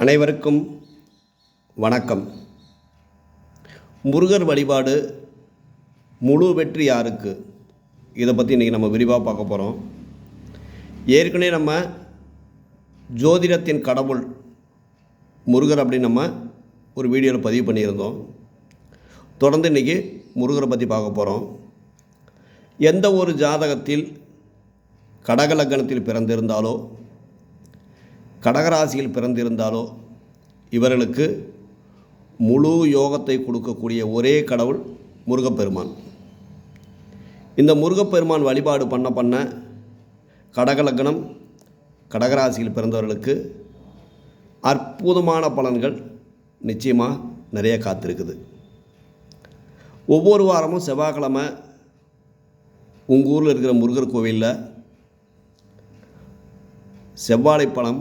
அனைவருக்கும் வணக்கம். முருகர் வழிபாடு முழு வெற்றி யாருக்கு? இதை பற்றி இன்றைக்கி நம்ம விரிவாக பார்க்க போகிறோம் ஏற்கனவே நம்ம ஜோதிடத்தின் கடவுள் முருகர் அப்படின்னு நம்ம ஒரு வீடியோவில் பதிவு பண்ணியிருந்தோம். தொடர்ந்து இன்றைக்கி முருகரை பற்றி பார்க்க போகிறோம் எந்த ஒரு ஜாதகத்தில் கடகலக்கணத்தில் பிறந்திருந்தாலோ கடகராசியில் பிறந்திருந்தாலோ இவர்களுக்கு முழு யோகத்தை கொடுக்கக்கூடிய ஒரே கடவுள் முருகப்பெருமான். இந்த முருகப்பெருமான் வழிபாடு பண்ண பண்ண கடகலக்கணம் கடகராசியில் பிறந்தவர்களுக்கு அற்புதமான பலன்கள் நிச்சயமாக நிறைய காத்திருக்குது. ஒவ்வொரு வாரமும் செவ்வாய்க்கிழமை உங்கள் ஊரில் இருக்கிற முருகர் கோவிலில் செவ்வாழைப்பழம்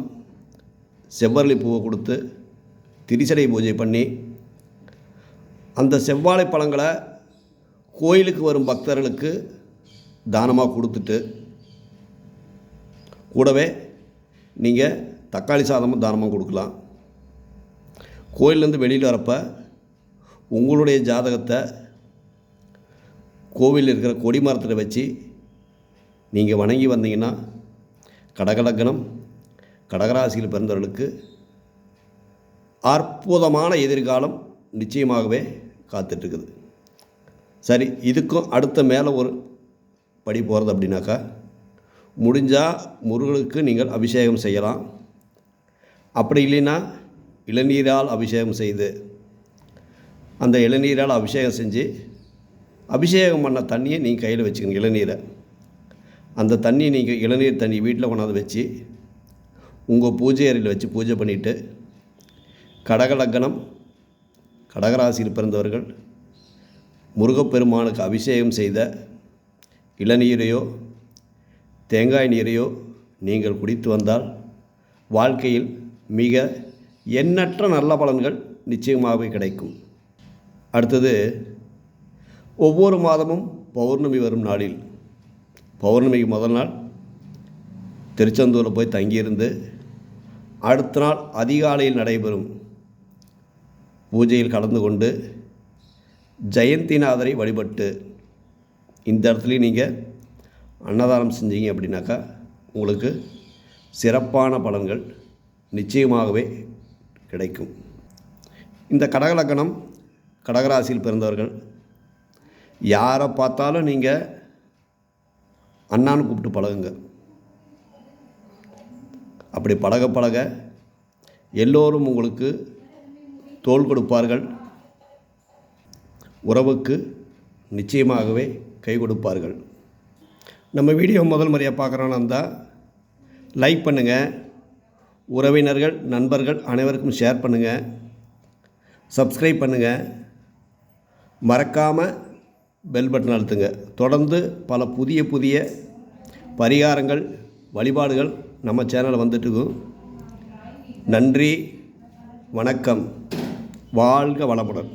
செவ்வரளி பூவை கொடுத்து திரிசடை பூஜை பண்ணி அந்த செவ்வாழை பழங்களை கோயிலுக்கு வரும் பக்தர்களுக்கு தானமாக கொடுத்துட்டு கூடவே நீங்கள் தக்காளி சாதமும் தானமாக கொடுக்கலாம். கோயிலேருந்து வெளியில் வரப்போ உங்களுடைய ஜாதகத்தை கோவிலில் இருக்கிற கொடி மரத்தில் வச்சு நீங்கள் வணங்கி வந்தீங்கன்னா கடகலக்கணம் கடகராசியில் பிறந்தவர்களுக்கு அற்புதமான எதிர்காலம் நிச்சயமாகவே காத்துட்ருக்குது சரி இதுக்கும் அடுத்த மேலே ஒரு படி போகிறது அப்படின்னாக்கா முடிஞ்சால் முருகனுக்கு நீங்கள் அபிஷேகம் செய்யலாம். அப்படி இல்லைன்னா இளநீரால் அபிஷேகம் செய்து அந்த இளநீரால் அபிஷேகம் செஞ்சு அபிஷேகம் பண்ண தண்ணியை நீங்கள் கையில் வச்சுக்கணும் இளநீரை. அந்த தண்ணி நீங்கள் இளநீர் தண்ணி வீட்டில் கொண்டாந்து வச்சு உங்கள் பூஜை அறையில் வச்சு பூஜை பண்ணிவிட்டு கடகலக்கணம் கடகராசியில் பிறந்தவர்கள் முருகப்பெருமானுக்கு அபிஷேகம் செய்த இளநீரையோ தேங்காய் நீரையோ நீங்கள் குடித்து வந்தால் வாழ்க்கையில் மிக எண்ணற்ற நல்ல பலன்கள் நிச்சயமாகவே கிடைக்கும். அடுத்தது ஒவ்வொரு மாதமும் பௌர்ணமி வரும் நாளில் பௌர்ணமிக்கு முதல் நாள் திருச்செந்தூரில் போய் தங்கியிருந்து அடுத்த நாள் அதிகாலையில் நடைபெறும் பூஜையில் கலந்து கொண்டு ஜெயந்திநாதரை வழிபட்டு இந்த இடத்துலையும் நீங்கள் அன்னதானம் செஞ்சீங்க அப்படின்னாக்கா உங்களுக்கு சிறப்பான பலன்கள் நிச்சயமாகவே கிடைக்கும். இந்த கடகலக்கணம் கடகராசியில் பிறந்தவர்கள் யாரை பார்த்தாலும் நீங்கள் அண்ணான்னு கூப்பிட்டு பழகுங்க. அப்படி பழக பழக எல்லோரும் உங்களுக்கு தோள் கொடுப்பார்கள். உறவுக்கு நிச்சயமாகவே கை கொடுப்பார்கள். நம்ம வீடியோ முதல் முறையாக பார்க்குறோன்னா இருந்தால் லைக் பண்ணுங்கள் உறவினர்கள் நண்பர்கள் அனைவருக்கும் ஷேர் பண்ணுங்கள் சப்ஸ்கிரைப் பண்ணுங்கள் மறக்காமல் பெல் பட்டன் அழுத்துங்க. தொடர்ந்து பல புதிய புதிய பரிகாரங்கள் வழிபாடுகள் நம்ம சேனலை வந்துட்டுக்கும் நன்றி வணக்கம். வாழ்க வளமுடன்.